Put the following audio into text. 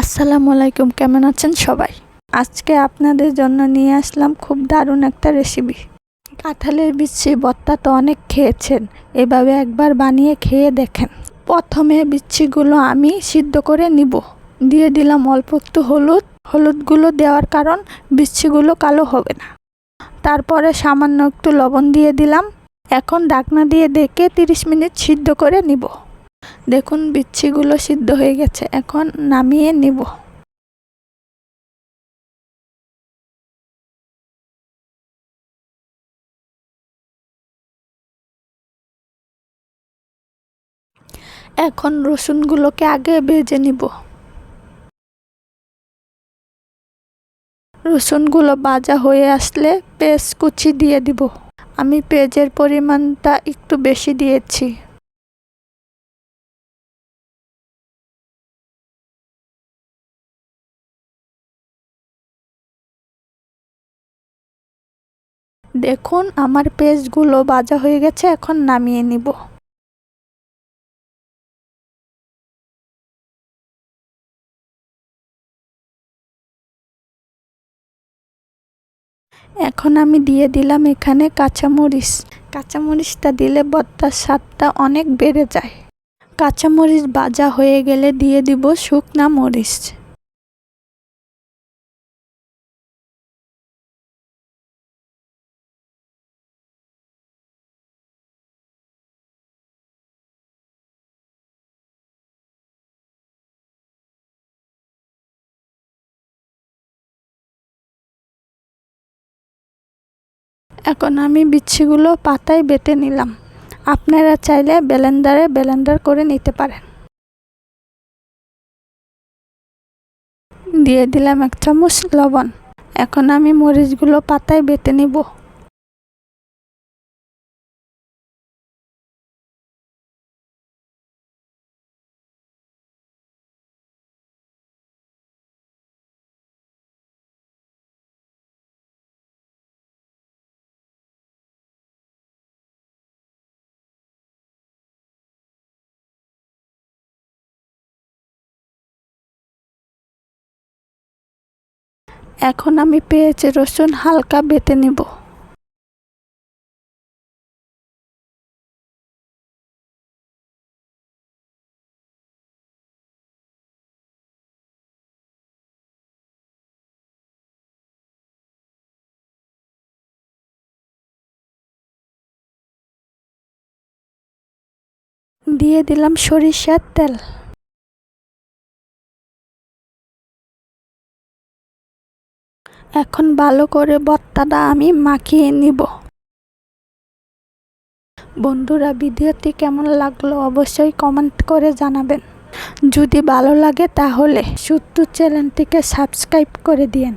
আসসালামু আলাইকুম, কেমন আছেন সবাই? আজকে আপনাদের জন্য নিয়ে আসলাম খুব দারুণ একটা রেসিপি কাঁঠালের বিচ্ছি ভর্তা তো অনেক খেয়েছেন, এভাবে একবার বানিয়ে খেয়ে দেখেন। প্রথমে বিচ্ছিগুলো আমি সিদ্ধ করে নিব। দিয়ে দিলাম অল্প একটু হলুদ। হলুদগুলো দেওয়ার কারণ বিচ্ছিগুলো কালো হবে না। তারপরে সামান্য একটু লবণ দিয়ে দিলাম। এখন ডাকনা দিয়ে ডেকে তিরিশ মিনিট সিদ্ধ করে নিব। দেখুন বিচ্ছিগুলো সিদ্ধ হয়ে গেছে, এখন নামিয়ে নিব। এখন রসুনগুলোকে আগে ভেজে নিব। রসুনগুলো ভাজা হয়ে আসলে পেঁয়াজ কুচি দিয়ে দিব। আমি পেঁয়াজের পরিমাণটা একটু বেশি দিয়েছি। দেখুন, আমার পেস্টগুলো বাজা হয়ে গেছে, এখন নামিয়ে নিব। এখন আমি দিয়ে দিলাম এখানে কাঁচামরিচ। কাঁচামরিচটা দিলে ভর্তার স্বাদটা অনেক বেড়ে যায়। কাঁচামরিচ বাজা হয়ে গেলে দিয়ে দিব শুকনা মরিচ। এখন আমি বিচ্ছিগুলো পাতায় বেটে নিলাম। আপনারা চাইলে ব্লেন্ডারে ব্লেন্ডার করে নিতে পারেন। দিয়ে দিলাম এক চামচ লবণ। এখন আমি মরিচগুলো পাতায় বেটে নিব। এখন আমি পেঁয়াজ রসুন হালকা বেটে নিব। দিয়ে দিলাম সরিষার তেল। এখন ভালো করে ভর্তাটা আমি মাখিয়ে নিব। বন্ধুরা, ভিডিওটি কেমন লাগল অবশ্যই কমেন্ট করে জানাবেন। যদি ভালো লাগে তাহলে সুত্তু চ্যানেলটিকে সাবস্ক্রাইব করে দিয়েন।